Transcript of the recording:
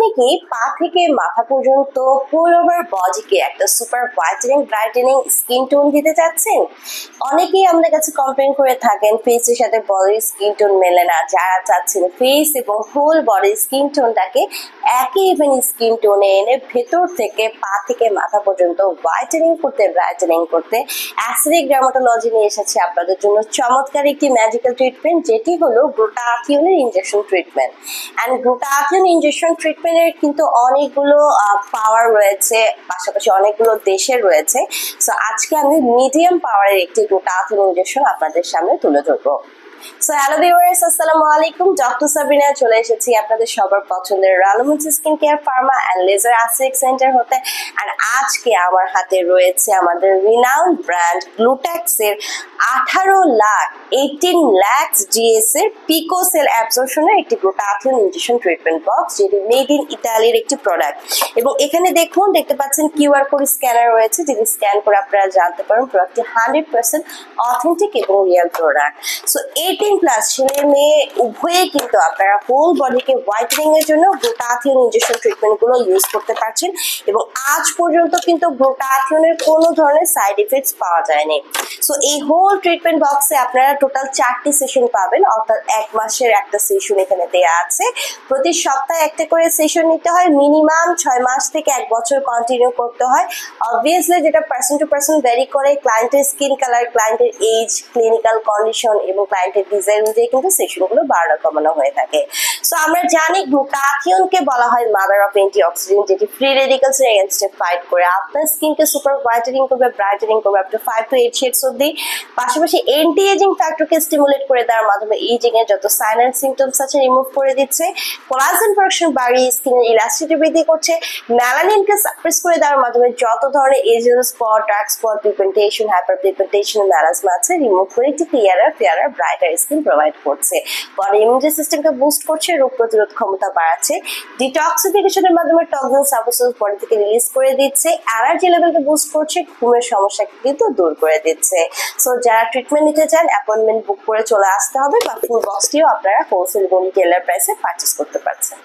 আপনি কি পা থেকে মাথা পর্যন্ত ফুল ওভার বডিকে একটা super whitening brightening skin tone দিতে চাচ্ছেন? অনেকেই আমাদের কাছে কমপ্লেন করে থাকেন ফেসের সাথে বডির স্কিন টোন মেলে না। যারা চাচ্ছেন ফেস এবং ফুল বডির স্কিন টোনটাকে একই ইভেন স্কিন টোনে এনে ভেতর থেকে পা থেকে মাথা পর্যন্ত হোয়াইটেনিং করতে ব্রাইটেনিং করতে অ্যাসিডিক ডার্মাটোলজি নিয়ে এসেছে আপনাদের জন্য চমৎকার একটি ম্যাজিক্যাল ট্রিটমেন্ট যেটি হলো গ্লুটাথিওনের injection treatment and glutathione injection ট্রিটমেন্টের কিন্তু অনেকগুলো পাওয়ার রয়েছে, পাশাপাশি অনেকগুলো দেশের রয়েছে। সো আজকে আমি মিডিয়াম পাওয়ারের একটি গোটা গ্লুটাথিওন ইঞ্জেকশন আপনাদের সামনে তুলে ধরবো। সো হ্যালো ভিউয়ার্স আসসালামু আলাইকুম ডক্টর সাবিনা চলে এসেছি আপনাদের সবার পছন্দের রালমুন্স skin care pharma and laser Asik centre হতে। আর আজকে আমার হাতে রয়েছে আমাদের রিনাউন্ড ব্র্যান্ড গ্লুট্যাক্স এর আঠারো লাখ এইটিন ল্যাক্স জিএস এর পিকোসেল অ্যাবজর্পশনের একটি গ্লুটাথিয়ন ইনজেকশন ট্রিটমেন্ট বক্স যেটি মেড ইন ইতালির একটি প্রোডাক্ট এবং এখানে দেখুন, দেখতে পাচ্ছেন কিউআর কোড স্ক্যানার রয়েছে, যেটি স্ক্যান করে আপনারা জানতে পারেন প্রোডাক্টটি হান্ড্রেড পার্সেন্ট অথেন্টিক এবং real product so eighteen plus ছেলে মেয়ে উভয়ে কিন্তু আপনারা হোল বডিকে হোয়াইটেনিং এর জন্য গ্লুটাথিয়ন ইনজেকশন ট্রিটমেন্টগুলো ইউজ করতে পারছেন এবং আজ পর্যন্ত কিন্তু গ্লুটাথিয়নের কোনো ধরনের সাইড ইফেক্টস পাওয়া যায়নি। সো এই হোল ট্রিটমেন্ট বক্সে আপনারা টোটাল চারটি সেশন পাবেন, অর্থাৎ এক মাসের একটা সেশন এখানে দেয়া আছে। প্রতি সপ্তাহে একটা করে সেশন নিতে হয় মিনিমাম ছয় মাস থেকে এক বছর কন্টিনিউ করতে হয়। অবভিয়াসলি যেটা পার্সন টু পার্সন ভ্যারি করে ক্লায়েন্টের স্কিন কালার ক্লায়েন্টের এজ ক্লিনিক্যাল কন্ডিশন এবং ক্লায়েন্টের ডিজাইন অনুযায়ী কিন্তু সেশনগুলো বাড়ানো কমানো হয়ে থাকে। সো আমরা জানি গ্লুটাথিয়নকে বলা হয় মাদার অফ অ্যান্টি অক্সিডেন্ট যেটি ফ্রি রেডিকালস এর এগেনস্টে ফাইট করে। আপনার স্কিনকে সুপার হোয়াইটেনিং করবে ব্রাইটেনিং করবে up to five to eight shades অব্দি পাশাপাশি এন্টি এজিং ফ্যাক্টরকে স্টিমুলেট করে দেওয়ার মাধ্যমে এজিং এর যত সাইন অ্যান্ড সিমটমস আছে রিমুভ করে দিচ্ছে। কোলাজেন প্রোডাকশন বাড়িয়ে স্কিনের ইলাস্টিটি বৃদ্ধি করছে। ম্যালানিনকে সাপ্রেস করে দেওয়ার মাধ্যমে যত ধরনের এজিয়াল spot dark spot pigmentation hyper pigmentation melasma আছে রিমুভ করে একটি clearer fairer brighter skin provide করছে। বডি ইমিউনিটি সিস্টেমকে বুস্ট করছে, রোগ প্রতিরোধ ক্ষমতা বাড়াচ্ছে। ডিটক্সিফিকেশনের মাধ্যমে টক্সিন সাবস্টেন্স বডি থেকে রিলিজ করে দিচ্ছে। অ্যালার্জি লেভেলকে বুস্ট করছে, ঘুমের সমস্যাকে কিন্তু দূর করে দিচ্ছে। সো যারা ট্রিটমেন্ট নিতে চান অ্যাপয়েন্টমেন্ট বুক করে চলে আসতে হবে। বা ফুল বক্সটিও আপনারা হোলসেল এবং টেলার প্রাইসে পারচেস করতে পারছেন।